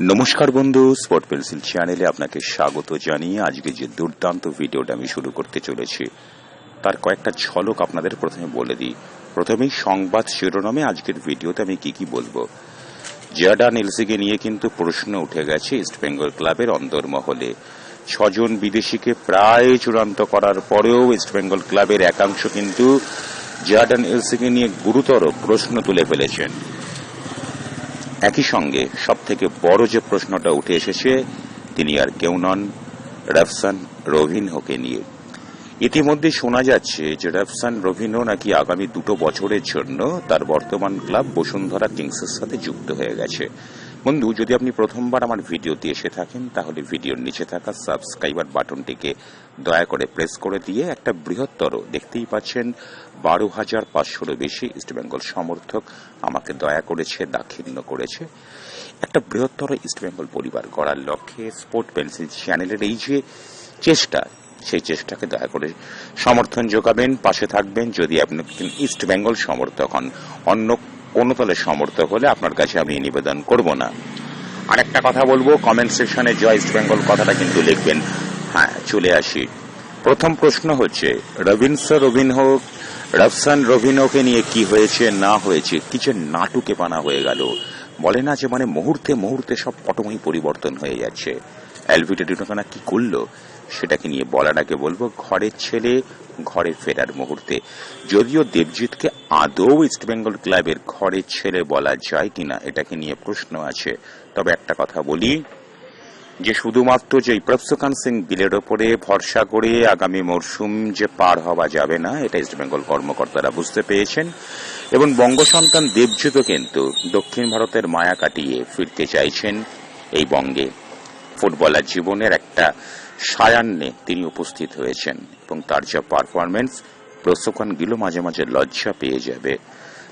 নমস্কার বন্ধু spot pencil চ্যানেলে আপনাকে স্বাগত জানিয়ে আজকে যে দুর্দান্ত ভিডিওটা আমি শুরু করতে চলেছি, তার কয়েকটা ঝলক আপনাদের প্রথমে বলে দিই। প্রথমেই সংবাদ শিরোনামে আজকের ভিডিওতে আমি কি কি বলব। জিয়াডা নেলসিকে নিয়ে কিন্তু প্রশ্ন উঠে গেছে ইস্টবেঙ্গল ক্লাবের অন্দরমহলে। ছজন বিদেশিকে প্রায় চূড়ান্ত করার পরেও ইস্টবেঙ্গল ক্লাবের একাংশ কিন্তু জিয়াডান এলসিকে নিয়ে গুরুতর প্রশ্ন তুলে ফেলেছেন। একই সঙ্গে সব থেকে বড় যে প্রশ্নটা উঠে এসেছে, তিনি আর কেউ নন, রাফসান রবিনহোকে নিয়ে। ইতিমধ্যে শোনা যাচ্ছে যে রফসান রবিনহো নাকি আগামী দুটো বছরের জন্য তার বর্তমান ক্লাব বসুন্ধরা কিংসের সাথে যুক্ত হয়ে গেছে। বন্ধু, যদি আপনি প্রথমবার আমার ভিডিওতে এসে থাকেন, তাহলে ভিডিওর নিচে থাকা সাবস্ক্রাইবার বাটনটিকে দয়া করে প্রেস করে দিয়ে একটা বৃহত্তর, দেখতেই পাচ্ছেন, বারো হাজার পাঁচশোরও বেশি ইস্টবেঙ্গল সমর্থক আমাকে দয়া করেছে দাক্ষিণ্য করেছে। একটা বৃহত্তর ইস্টবেঙ্গল পরিবার গড়ার লক্ষ্যে স্পোর্ট পেন্সিল চ্যানেলের এই যে চেষ্টা, সেই চেষ্টাকে দয়া করে সমর্থন যোগাবেন, পাশে থাকবেন। যদি আপনি ইস্ট বেঙ্গল সমর্থক হন, অন্য কোনো দলের সমর্থক হলে আপনার কাছে আমি নিবেদন করব না। আর একটা কথা বলব কমেন্ট সেকশনে জয় ইস্ট বেঙ্গল কথাটা কিন্তু লিখবেন। হ্যাঁ চলে আসি। প্রথম প্রশ্ন হচ্ছে রবিনস রবিন হোক রফসান রবিনকে নিয়ে কি হয়েছে, না হয়েছে, কিছু নাটুকে পানা হয়ে গেল। বলে না যে মানে মুহূর্তে মুহূর্তে সব পটময় পরিবর্তন হয়ে যাচ্ছে। অ্যালভিটা ডিনোকানা কি করল সেটাকে নিয়ে বলার আগে বলব, ঘরের ছেলে ঘরে ফেরার মুহূর্তে। যদিও দেবজিৎকে আদৌ ইস্টবেঙ্গল ক্লাবের ঘরের ছেলে বলা যায় কিনা, এটাকে নিয়ে প্রশ্ন আছে। তবে একটা কথা বলি যে শুধুমাত্র যে প্রফসুকান সিং বিলের ওপরে ভরসা করে আগামী মরশুম যে পার হওয়া যাবে না, এটা ইস্টবেঙ্গল কর্মকর্তারা বুঝতে পেরেছেন এবং বঙ্গ সন্তান দেবজিৎও কিন্তু দক্ষিণ ভারতের মায়া কাটিয়ে ফিরতে চাইছেন এই বঙ্গে। ফুটবলার জীবনের একটা সায়ান্নে তিনি উপস্থিত হয়েছেন এবং তার যা পারফরমেন্স প্রশিক্ষণ গিলো মাঝে মাঝে লজ্জা পেয়ে যাবে।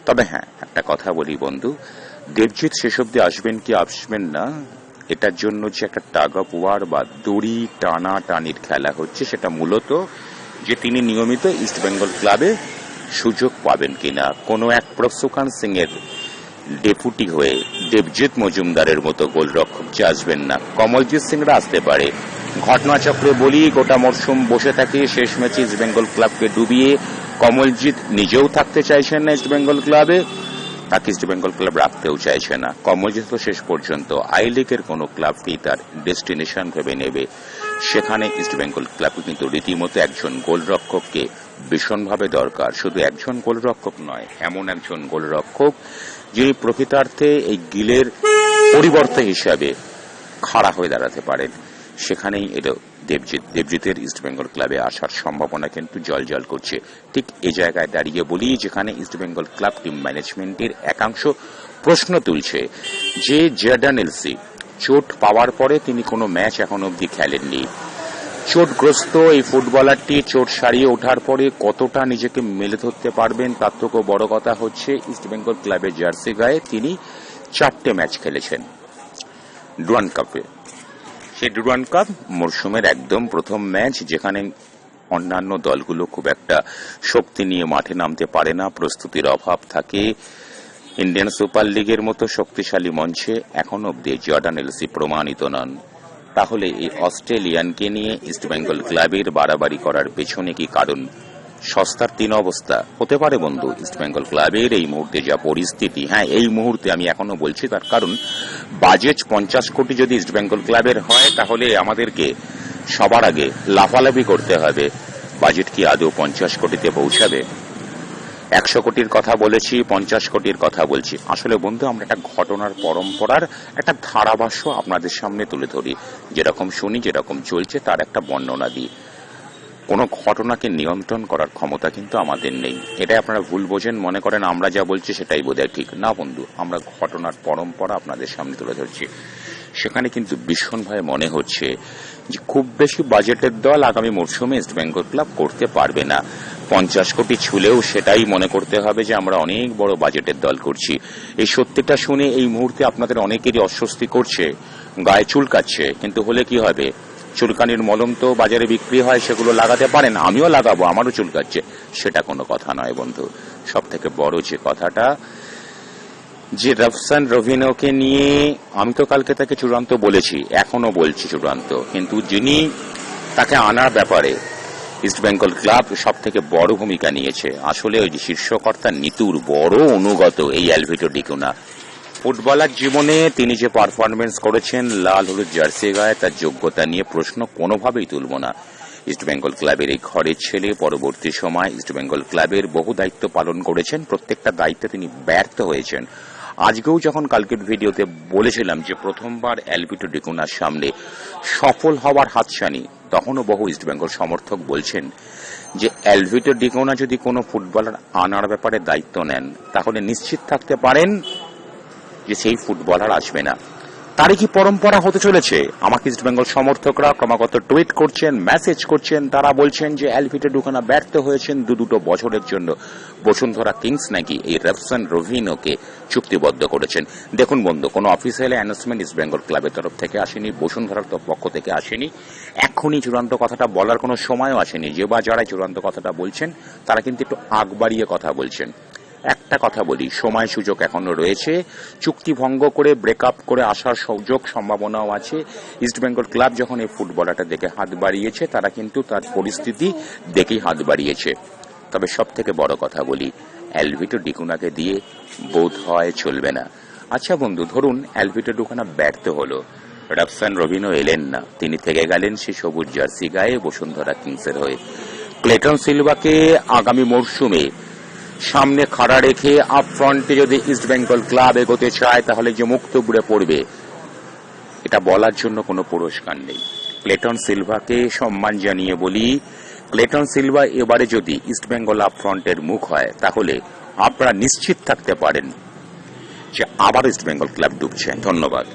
তবে হ্যাঁ একটা কথা বলি বন্ধু, দেবজিৎ শেষ অব্দি আসবেন কি আসবেন না এটার জন্য যে একটা টাগ অফ ওয়ার বা দড়ি টানা টানির খেলা হচ্ছে, সেটা মূলত যে তিনি নিয়মিত ইস্ট বেঙ্গল ক্লাবে সুযোগ পাবেন কিনা। কোনো এক প্রফসুখান সিং এর ডেপুটি হয়ে দেবজিৎ মজুমদারের মতো গোলরক্ষক যে আসবেন না। কমলজিৎ সিংরা আসতে পারে। ঘটনাচক্রে বলি, গোটা মরশুম বসে থাকে, শেষ ম্যাচে ইস্ট বেঙ্গল ক্লাবকে ডুবিয়ে কমলজিৎ নিজেও থাকতে চাইছেন না ইস্ট বেঙ্গল ক্লাবে তাকে ইস্ট বেঙ্গল ক্লাব রাখতেও চাইছে না। তো শেষ পর্যন্ত আই লিগের কোন ক্লাবকেই তার ডেস্টিনেশন ভেবে নেবে? সেখানে ইস্ট বেঙ্গল ক্লাবে কিন্তু রীতিমতো একজন গোলরক্ষককে ভীষণভাবে দরকার। শুধু একজন গোলরক্ষক নয়, এমন একজন গোলরক্ষক যিনি প্রকৃতার্থে এই গিলের পরিবর্তে হিসাবে খাড়া হয়ে দাঁড়াতে পারেন। সেখানেই এলো দেবজিৎ, দেবজিতের ইস্টবেঙ্গল ক্লাবে আসার সম্ভাবনা কিন্তু জল জল করছে। ঠিক এই জায়গায় দাঁড়িয়ে বলি, যেখানে ইস্টবেঙ্গল ক্লাব টিম ম্যানেজমেন্টের একাংশ প্রশ্ন তুলছে যে জেডান এলসি চোট পাওয়ার পরে তিনি কোনো ম্যাচ এখন অবধি খেলেননি। চোটগ্রস্ত এই ফুটবলারটি, চোট সারিয়ে ওঠার পরে কতটা নিজেকে মেলে ধরতে পারবেন, তার থেকেও বড় কথা হচ্ছে ইস্টবেঙ্গল ক্লাবের জার্সি গায়ে তিনি চারটে ম্যাচ খেলেছেন। ডুয়ান কাপে সেই ডুরান কাপ মরশুমের একদম প্রথম ম্যাচ, যেখানে অন্যান্য দলগুলো খুব একটা শক্তি নিয়ে মাঠে নামতে পারে না, প্রস্তুতির অভাব থাকে। ইন্ডিয়ান সুপার লিগের মতো শক্তিশালী মঞ্চে এখন অব্দি জর্ডান এলসি প্রমাণিত নন। তাহলে এই অস্ট্রেলিয়ানকে নিয়ে ইস্টবেঙ্গল ক্লাবের বাড়াবাড়ি করার পেছনে কি কারণ? সস্তার তিন অবস্থা। হতে পারে বন্ধু ইস্টবেঙ্গল ক্লাবের এই মুহূর্তে যা পরিস্থিতি হ্যাঁ এই মুহূর্তে আমি এখনও বলছি তার কারণ বাজেট পঞ্চাশ কোটি যদি ইস্টবেঙ্গল ক্লাবের হয়, তাহলে আমাদেরকে সবার আগে লাফালাফি করতে হবে। বাজেট কি আদৌ পঞ্চাশ কোটিতে পৌঁছাবে? একশো কোটির কথা বলেছি, পঞ্চাশ কোটির কথা বলছি। আসলে বন্ধু, আমরা একটা ঘটনার পরম্পরার একটা ধারাভাষ্য আপনাদের সামনে তুলে ধরি। যেরকম শুনি, যেরকম চলছে, তার একটা বর্ণনা দিই। কোনো ঘটনাকে নিয়ন্ত্রণ করার ক্ষমতা কিন্তু আমাদের নেই। এটাই আপনারা ভুল বোঝেন, মনে করেন আমরা যা বলছি সেটাই বোধহয় ঠিক। না বন্ধু, আমরা ঘটনার পরম্পরা আপনাদের সামনে তুলে ধরছি। সেখানে কিন্তু ভীষণভাবে মনে হচ্ছে যে খুব বেশি বাজেটের দল আগামী মরশুমে ইস্ট বেঙ্গল ক্লাব করতে পারবে না। পঞ্চাশ কোটি ছুলেও সেটাই মনে করতে হবে যে আমরা অনেক বড় বাজেটের দল করছি। এই সত্যিটা শুনে এই মুহূর্তে আপনাদের অনেকেরই অস্বস্তি করছে, গায়ে চুলকাচ্ছে, কিন্তু হলে কি হবে? চুলকানির মলম তো বাজারে বিক্রি হয়, সেগুলো লাগাতে পারেন, আমিও লাগাবো, আমারও চুলকাচ্ছে। সেটা কোনো কথা নয় বন্ধু। সব থেকে বড় যে কথাটা, যে রফসান রভিনোকে নিয়ে আমি তো কালকে তাকে চূড়ান্ত বলেছি এখনও বলছি চূড়ান্ত। কিন্তু যিনি তাকে আনার ব্যাপারে ইস্ট বেঙ্গল ক্লাব সব থেকে বড় ভূমিকা নিয়েছে। আসলে ওই যে শীর্ষকর্তা নিতুর বড় অনুগত এই অ্যালভিটো ডিকুনা। ফুটবলার জীবনে তিনি যে পারফরমেন্স করেছেন, লাল, হলুদ জার্সি গায়ে, তার যোগ্যতা নিয়ে প্রশ্ন কোনোভাবেই তুলব না। ইস্টবেঙ্গল ক্লাবের এই ঘরের ছেলে, পরবর্তী সময় ইস্টবেঙ্গল ক্লাবের বহু দায়িত্ব পালন করেছেন, প্রত্যেকটা দায়িত্বে তিনি ব্যর্থ হয়েছেন। আজকেও যখন কালকের ভিডিওতে বলেছিলাম যে প্রথমবার অ্যালবিটো ডিকুনার সামনে সফল হওয়ার হাতছানি, তখনও বহু ইস্টবেঙ্গল সমর্থক বলছেন যে অ্যালভিটো ডিকোনা যদি কোনো ফুটবলার আনার ব্যাপারে দায়িত্ব নেন, তাহলে নিশ্চিত থাকতে পারেন যে সেই ফুটবলার আসবে না। তারই কি পরম্পরা হতে চলেছে? আমাকে ইস্ট বেঙ্গল সমর্থকরা ক্রমাগত টুইট করছেন মেসেজ করছেন, তারা বলছেন যে অ্যালভিটে ঢুকানা ব্যর্থ হয়েছেন দু দুটো বছরের জন্য। বসুন্ধরা কিংস নাকি এই রেফসান রভিনোকে চুক্তিবদ্ধ করেছেন। দেখুন বন্ধু, কোনো অফিসিয়াল অ্যানাউন্সমেন্ট ইস্ট বেঙ্গল ক্লাবের তরফ থেকে আসেনি, বসুন্ধরার পক্ষ থেকে আসেনি। এখনই চূড়ান্ত কথাটা বলার কোনো সময়ও আসেনি। যে বা যারাই চূড়ান্ত কথাটা বলছেন, তারা কিন্তু একটু আগ বাড়িয়ে কথা বলছেন। একটা কথা বলি, সময় সুযোগ এখনও রয়েছে। চুক্তি ভঙ্গ করে ব্রেকআপ করে আসার সুযোগ সম্ভাবনাও আছে। ইস্টবেঙ্গল ক্লাব যখন এই ফুটবলারটা দেখে হাত বাড়িয়েছে, তারা কিন্তু তার পরিস্থিতি দেখেই হাত বাড়িয়েছে। তবে সব থেকে বড় কথা বলি, অ্যালভিটো ডিকুনাকে দিয়ে বোধ হয় চলবে না। আচ্ছা বন্ধু, ধরুন অ্যালভিটো ডিকুনা ব্যর্থ হলো। রাফসান রবিনও এলেন না। তিনি থেকে গেলেন সে সবুজ জার্সি গায়ে বসুন্ধরা কিংসের হয়ে। ক্লেটন সিলভাকে আগামী মরশুমে সামনে খাড়া রেখে আপ ফ্রন্টে যদি ইস্ট বেঙ্গল ক্লাব এগোতে চায়, তাহলে যে মুক্ত বুড়ে পড়বে। এটা বলার জন্য কোনো পুরস্কার নেই। ক্লেটন সিলভাকে সম্মান জানিয়ে বলি, ক্লেটন সিলভা এবারে যদি ইস্ট বেঙ্গল আপ ফ্রন্টের মুখ হয়, তাহলে আপনারা নিশ্চিত থাকতে পারেন যে আবার ইস্ট বেঙ্গল ক্লাব ডুবছে। ধন্যবাদ।